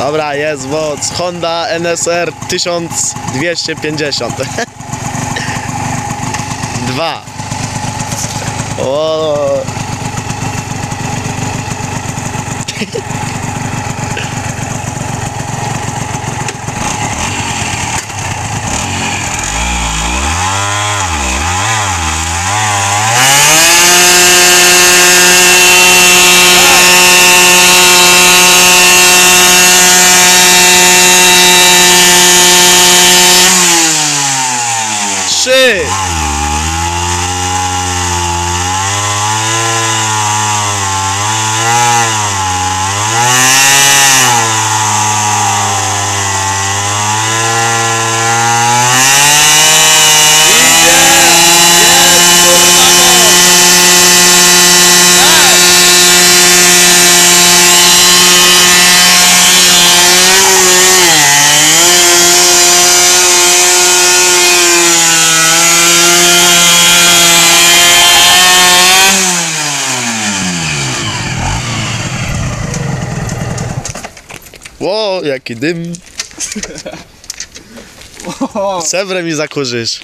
Dobra, jest woc. Honda NSR 1250. Dwa. O. 对 Ło, jaki dym. Sewrę mi zakurzysz.